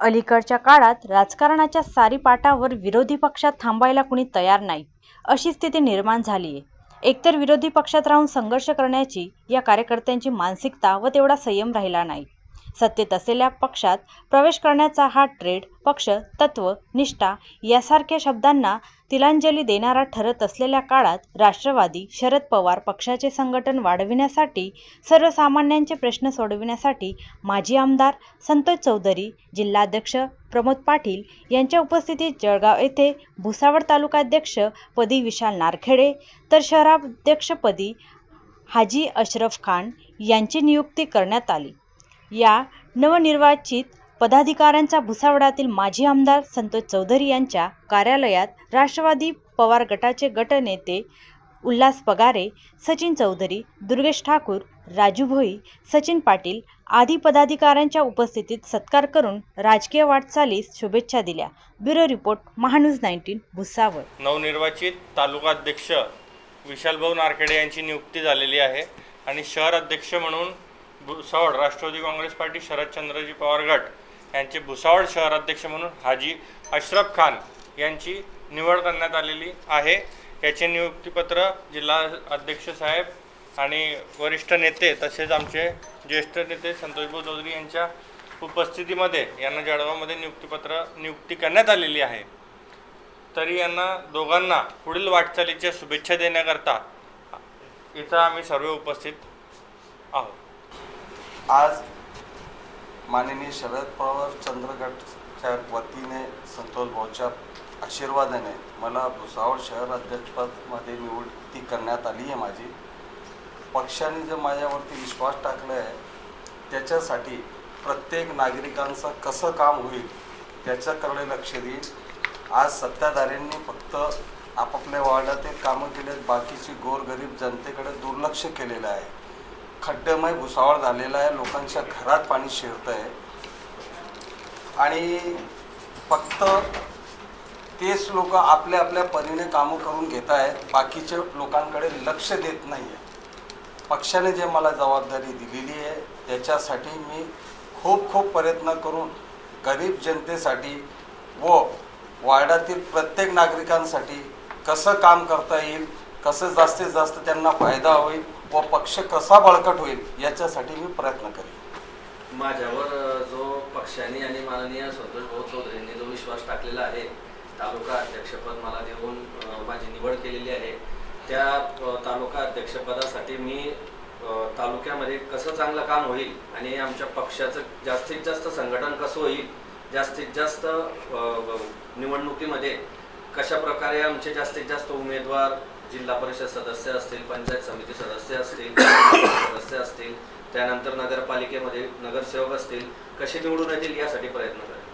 अलीकडच्या काळात राजकारणाच्या सारीपाटावर विरोधी पक्षात थांबायला कुणी तयार नाही अशी स्थिती निर्माण झालीय. एकतर विरोधी पक्षात राहून संघर्ष करण्याची या कार्यकर्त्यांची मानसिकता व तेवढा संयम राहिला नाही. सत्तेत असलेल्या पक्षात प्रवेश करण्याचा हा ट्रेड पक्ष तत्व निष्ठा यासारख्या शब्दांना तिलांजली देणारा ठरत असलेल्या काळात राष्ट्रवादी शरद पवार पक्षाचे संघटन वाढविण्यासाठी सर्वसामान्यांचे प्रश्न सोडविण्यासाठी माजी आमदार संतोष चौधरी जिल्हाध्यक्ष प्रमोद पाटील यांच्या उपस्थितीत जळगाव येथे भुसावळ तालुकाध्यक्ष पदी विशाल नारखेडे तर शहराध्यक्षपदी हाजी अशरफ खान यांची नियुक्ती करण्यात आली. या नवनिर्वाचित पदाधिकाऱ्यांचा भुसावळातील माजी आमदार संतोष चौधरी यांच्या कार्यालयात राष्ट्रवादी पवार गटाचे गटनेते उल्हास पगारे सचिन चौधरी दुर्गेश ठाकूर राजू भोई सचिन पाटील आदी पदाधिकाऱ्यांच्या उपस्थितीत सत्कार करून राजकीय वाटचालीस शुभेच्छा दिल्या. Bureau report Mahanews nineteen Bhusawal. नवनिर्वाचित तालुकाध्यक्ष विशालभाऊ नारखेडे यांची नियुक्ती झालेली आहे आणि शहर अध्यक्ष म्हणून भुसावळ राष्ट्रवादी काँग्रेस पार्टी शरदचंद्रजी पवार गट यांचे भुसावळ शहराध्यक्ष म्हणून हाजी अशरफ खान यांची निवड करण्यात आलेली आहे. याचे नियुक्तीपत्र जिल्हा अध्यक्ष साहेब आणि वरिष्ठ नेते तसेच आमचे ज्येष्ठ नेते संतोषभाऊ चौधरी यांच्या उपस्थितीमध्ये यांना जळगावमध्ये नियुक्तीपत्र नियुक्ती करण्यात आलेली आहे. तरी यांना दोघांना पुढील वाटचालीच्या शुभेच्छा देण्याकरता इथं आम्ही सर्व उपस्थित आहोत. आज माननीय शरद पवार चंद्रगडच्या वतीने संतोष भाऊच्या आशीर्वादाने मला भुसावळ शहर अध्यक्षपदमध्ये निवृत्ती करण्यात आली आहे माझी. पक्षाने जे माझ्यावरती विश्वास टाकला आहे त्याच्यासाठी प्रत्येक नागरिकांचं कसं काम होईल त्याच्याकडे लक्ष देईल आज सत्ताधाऱ्यांनी फक्त आपापल्या वार्डातील कामं केलेत बाकीची गोरगरीब जनतेकडे दुर्लक्ष केलेलं आहे. खड्डमय भुसावळ झालेला आहे. लोकांच्या घरात पाणी शिरतं आहे आणि फक्त तेच लोक आपल्या आपल्या परीने कामं करून घेत आहेत. बाकीच्या लोकांकडे लक्ष देत नाही आहे पक्षाने जे मला जबाबदारी दिलेली आहे त्याच्यासाठी मी खूप खूप प्रयत्न करून गरीब जनतेसाठी व वार्डातील प्रत्येक नागरिकांसाठी कसं काम करता येईल कसं जास्तीत जास्त त्यांना फायदा होईल व पक्ष कसा बळकट होईल याच्यासाठी मी प्रयत्न करेन. माझ्यावर जो पक्षाने आणि माननीय संतोष भाऊ चौधरींनी जो विश्वास टाकलेला आहे तालुका अध्यक्षपद मला देऊन माझी निवड केलेली आहे त्या तालुका अध्यक्षपदासाठी मी तालुक्यामध्ये कसं चांगलं काम होईल आणि आमच्या पक्षाचं जास्तीत जास्त संघटन कसं होईल जास्तीत जास्त निवडणुकीमध्ये कशा प्रकारे आमचे जास्तीत जास्त उमेदवार जिल्हा परिषद सदस्य असतील पंचायत समिती सदस्य असतील सदस्य असतील त्यानंतर नगरपालिकेमध्ये नगरसेवक असतील कसे निवडून येतील यासाठी प्रयत्न करेल